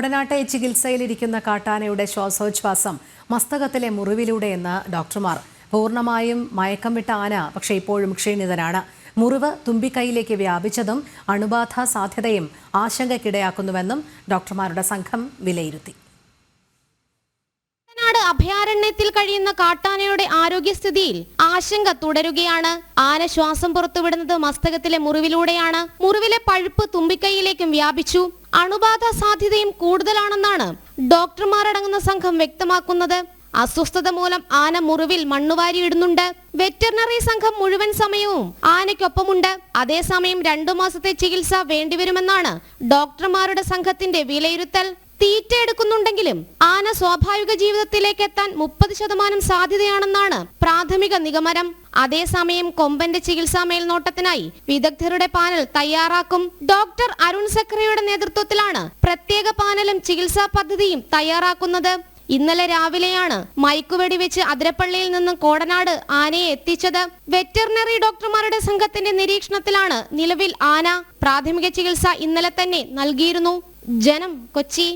കോടനാട്ടെ ചികിത്സയിലിരിക്കുന്ന കാട്ടാനയുടെ ശ്വാസോച്ഛ്വാസം മസ്തകത്തിലെ മുറിവിലൂടെയെന്ന് ഡോക്ടർമാർ. പൂർണമായും മയക്കം വിട്ട ആന പക്ഷേ ഇപ്പോഴും ക്ഷീണിതനാണ്. മുറിവ് തുമ്പിക്കൈയിലേക്ക് വ്യാപിച്ചതും അണുബാധ സാധ്യതയും ആശങ്കയ്ക്കിടയാക്കുന്നുവെന്നും ഡോക്ടർമാരുടെ സംഘം വിലയിരുത്തി. അഭയാരണ്യത്തിൽ കഴിയുന്ന കാട്ടാനയുടെ ആരോഗ്യസ്ഥിതിയിൽ ആശങ്ക തുടരുകയാണ്. ആന ശ്വാസം പുറത്തുവിടുന്നത് മസ്തകത്തിലെ മുറിവിലൂടെയാണ്. മുറിവിലെ പഴുപ്പ് തുമ്പിക്കൈയിലേക്കും വ്യാപിച്ചു. അണുബാധ സാധ്യതയും കൂടുതലാണെന്നാണ് ഡോക്ടർമാരടങ്ങുന്ന സംഘം വ്യക്തമാക്കുന്നത്. അസ്വസ്ഥത മൂലം ആന മുറിവിൽ മണ്ണുവാരിയിടുന്നുണ്ട് വെറ്ററിനറി സംഘം മുഴുവൻ സമയവും ആനയ്ക്കൊപ്പമുണ്ട്. അതേസമയം രണ്ടു മാസത്തെ ചികിത്സ വേണ്ടിവരുമെന്നാണ് ഡോക്ടർമാരുടെ സംഘത്തിന്റെ വിലയിരുത്തൽ. തീറ്റ എടുക്കുന്നുണ്ടെങ്കിലും ആന സ്വാഭാവിക ജീവിതത്തിലേക്ക് എത്താൻ മുപ്പത് ശതമാനം സാധ്യതയാണെന്നാണ് പ്രാഥമിക നിഗമനം. അതേസമയം കൊമ്പന്റെ ചികിത്സാ മേൽനോട്ടത്തിനായി വിദഗ്ധരുടെ പാനൽ തയ്യാറാക്കും. ഡോക്ടർ അരുൺ സക്രയുടെ നേതൃത്വത്തിലാണ് പ്രത്യേക പാനലും ചികിത്സാ പദ്ധതിയും തയ്യാറാക്കുന്നത്. ഇന്നലെ രാവിലെയാണ് മയക്കുവെടി വെച്ച് അതിരപ്പള്ളിയിൽ നിന്നും കോടനാട് ആനയെ എത്തിച്ചത്. വെറ്ററിനറി ഡോക്ടർമാരുടെ സംഘത്തിന്റെ നിരീക്ഷണത്തിലാണ് നിലവിൽ ആന. പ്രാഥമിക ചികിത്സ ഇന്നലെ തന്നെ നൽകിയിരുന്നു. ജനം കൊച്ചി.